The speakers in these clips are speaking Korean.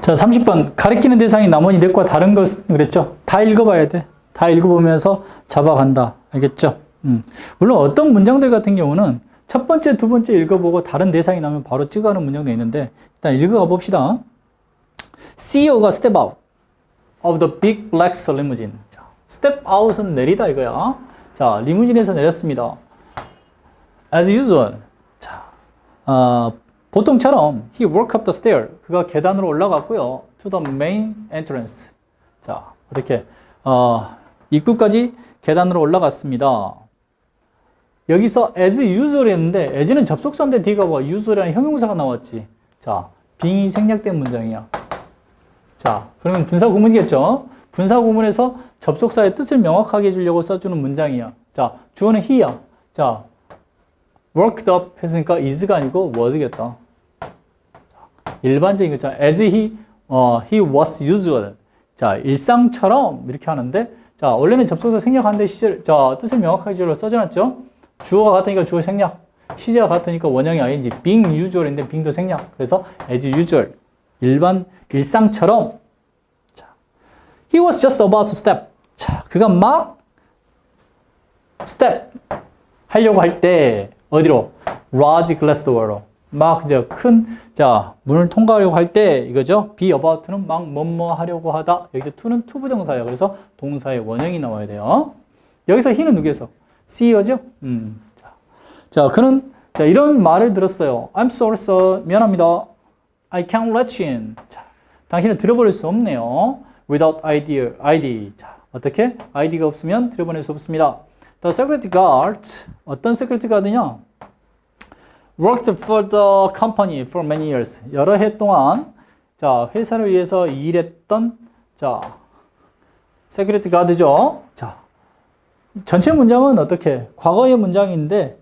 자, 30번. 가리키는 대상이 나머지 넷과 다른 것 그랬죠? 다 읽어봐야 돼. 다 읽어보면서 잡아간다. 알겠죠? 음. 물론 어떤 문장들 같은 경우는 첫 번째, 두 번째 읽어보고 다른 대상이 나면 바로 찍어가는 문장도 있는데 일단 읽어가 봅시다. CEO가 step out of the big black limousine. 자, step out은 내리다 이거야. 자, 리무진에서 내렸습니다. As usual. 자, 어, 보통처럼 he walked up the stair. 그가 계단으로 올라갔고요. To the main entrance. 자, 이렇게 어, 입구까지 계단으로 올라갔습니다. 여기서 as usual 했는데 as는 접속사인데 뒤가 뭐 usual이라는 형용사가 나왔지. 자, 빙이 생략된 문장이야. 자, 그러면 분사 구문이겠죠? 분사 구문에서 접속사의 뜻을 명확하게 해주려고 써주는 문장이야. 자, 주어는 he야. 자, worked up 했으니까 is가 아니고 was겠다. 일반적인 거죠. as he, 어, he was usual. 자, 일상처럼 이렇게 하는데, 자, 원래는 접속사 생략하는데 시제, 자, 뜻을 명확하게 해주려고 써줘놨죠? 주어가 같으니까 주어 생략. 시제가 같으니까 원형이 ing, being usual인데 being도 생략. 그래서 as usual. 일반, 일상처럼. 자, he was just about to step. 자, 그가 막 step 하려고 할 때, 어디로? large glass door로. 막 이제 큰, 자, 문을 통과하려고 할 때, 이거죠? be about는 막 뭐뭐 하려고 하다. 여기서 to는 투부정사예요. 그래서 동사의 원형이 나와야 돼요. 여기서 he는 누구에서? CEO죠? 음. 자, 자, 그는, 자, 이런 말을 들었어요. I'm sorry, sir. 미안합니다. I can't let you in. 자, 당신은 들어버릴 수 없네요. Without ID. ID. 자, 어떻게? ID가 없으면 들어보낼 수 없습니다. The security guard. 어떤 security guard냐? Worked for the company for many years. 여러 해 동안 자, 회사를 위해서 일했던 자, 세큐리티 가드죠. 자. 전체 문장은 어떻게? 과거의 문장인데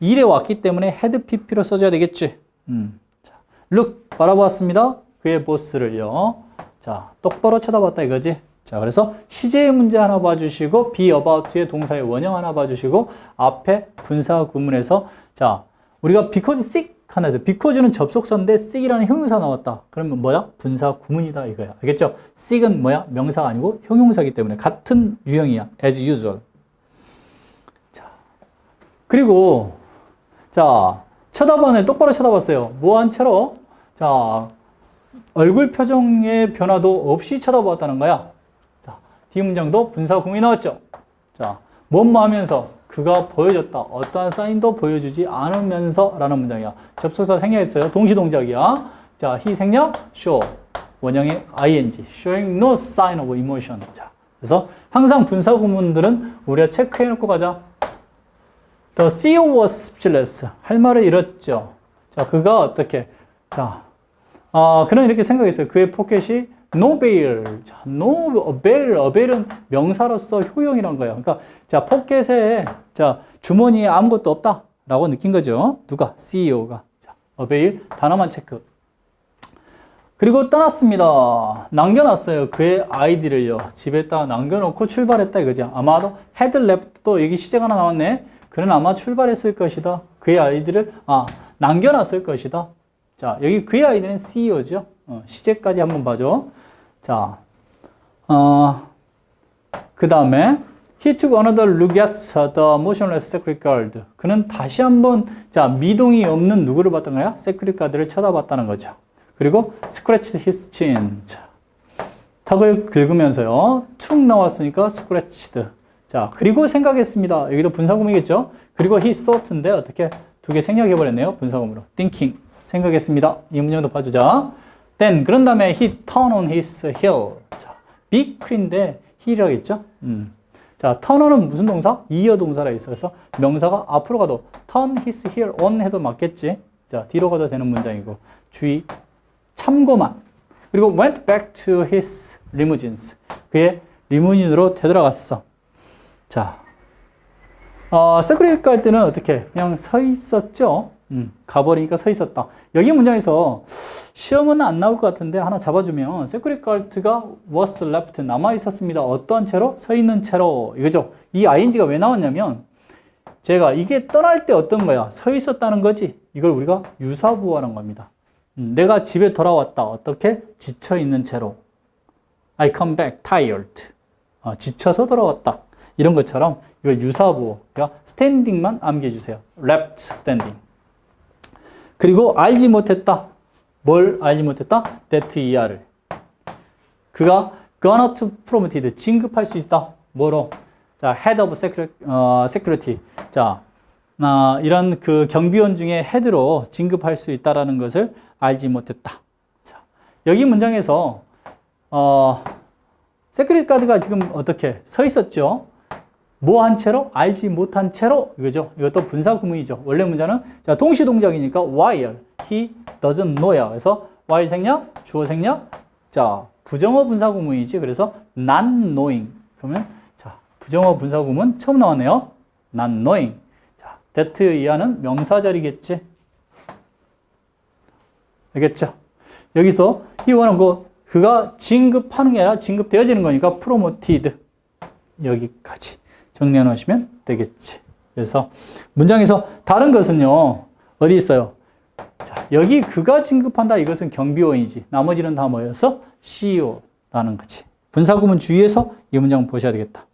일해 왔기 때문에 had pp로 써 줘야 되겠지. 음. 자, look 바라보았습니다. 그의 보스를요. 자, 똑바로 쳐다봤다 이거지. 자, 그래서 시제의 문제 하나 봐주시고 be about의 동사의 원형 하나 봐주시고 앞에 분사 구문에서 자, 우리가 because sick 하나 해서 because는 접속사인데 sick이라는 형용사 나왔다. 그러면 뭐야? 분사 구문이다 이거야. 알겠죠? sick은 뭐야? 명사가 아니고 형용사이기 때문에 같은 유형이야. as usual. 자, 그리고 자, 쳐다보네 똑바로 쳐다봤어요. 뭐한 채로 자, 얼굴 표정의 변화도 없이 쳐다보았다는 거야. 자, 뒤 문장도 분사 구문이 나왔죠. 자, 뭐뭐 하면서 그가 보여줬다. 어떠한 사인도 보여주지 않으면서 라는 문장이야. 접속사 생략했어요. 동시동작이야. 자, he 생략, show. 원형의 ing. showing no sign of emotion. 자, 그래서 항상 분사 구문들은 우리가 체크해 놓고 가자. The CEO was speechless. 할 말을 잃었죠. 자, 그가 어떻게, 자, 아, 그는 이렇게 생각했어요. 그의 포켓이 bail. 자, bail. avail은 명사로서 효용이란 거예요. 그러니까, 자, 포켓에, 자, 주머니에 아무것도 없다. 라고 느낀 거죠. 누가? CEO가. 자, avail. 단어만 체크. 그리고 떠났습니다. 남겨놨어요. 그의 아이디를요. 집에다 남겨놓고 출발했다 이거죠. 아마도 또 여기 시제가 하나 나왔네. 그는 아마 출발했을 것이다. 그의 아이디를 아 남겨놨을 것이다. 자 여기 그의 아이디는 CEO죠. 어, 시제까지 한번 봐줘. 자, 어, 그 다음에 He took another look at the motionless security guard. 그는 다시 한번 자 미동이 없는 누구를 봤던 거야? 세큐리티 가드를 쳐다봤다는 거죠. 그리고 scratched his chin. 자, 턱을 긁으면서요. 툭 나왔으니까 scratched. 자, 그리고 생각했습니다. 여기도 분사구문이겠죠? 그리고 he thought인데 어떻게 두 개 생략해버렸네요. 분사구문으로. thinking. 생각했습니다. 이 문장도 봐주자. Then, 그런 다음에 he turned on his heel. 자, be quick인데 했죠? 음. 자, turn은 무슨 동사? 이어 동사라 있어. 그래서 명사가 앞으로 가도 turn his heel on 해도 맞겠지? 자, 뒤로 가도 되는 문장이고. 주의, 참고만. 그리고 went back to his limousines. 그의 리무진으로 되돌아갔어. 자, 어, 세크리티 갈 때는 어떻게? 그냥 서 있었죠? 음, 가버리니까 서 있었다. 여기 문장에서 시험은 안 나올 것 같은데 하나 잡아주면 세크리티 가드가 was left 남아 있었습니다. 어떤 채로? 서 있는 채로 이거죠. 이 ing가 왜 나왔냐면 제가 이게 떠날 때 어떤 거야? 서 있었다는 거지. 이걸 우리가 유사부호하는 겁니다. 음, 내가 집에 돌아왔다. 어떻게? 지쳐 있는 채로. I come back tired. 어, 지쳐서 돌아왔다. 이런 것처럼 이걸 유사보, 그러니까 standing만 암기해 주세요. left standing. 그리고 알지 못했다. 뭘 알지 못했다? that ER을. 그가 gonna to promoted 진급할 수 있다. 뭐로? 자, head of security. 어, security. 자, 아, 이런 그 경비원 중에 헤드로 진급할 수 있다라는 것을 알지 못했다. 자, 여기 문장에서 어, 세큐리티 가드가 지금 어떻게 서 있었죠? 뭐한 채로? 알지 못한 채로 이거죠. 이것도 분사 구문이죠. 원래 문장은 자, 동시 동작이니까 while he doesn't know야. 그래서 while 생략, 주어 생략. 자, 부정어 분사 구문이지. 그래서 not knowing. 그러면 자, 부정어 분사 구문 처음 나왔네요. not knowing. 자, that 이하는 명사 자리겠지. 알겠죠? 여기서 이거는 그 그가 진급하는 게 아니라 진급되어지는 거니까 promoted 여기까지 정리해 놓으시면 되겠지. 그래서 문장에서 다른 것은요 어디 있어요? 자 여기 그가 진급한다 이것은 경비원이지. 나머지는 다 뭐여서 CEO라는 거지. 분사구문 주의해서 이 문장 보셔야 되겠다.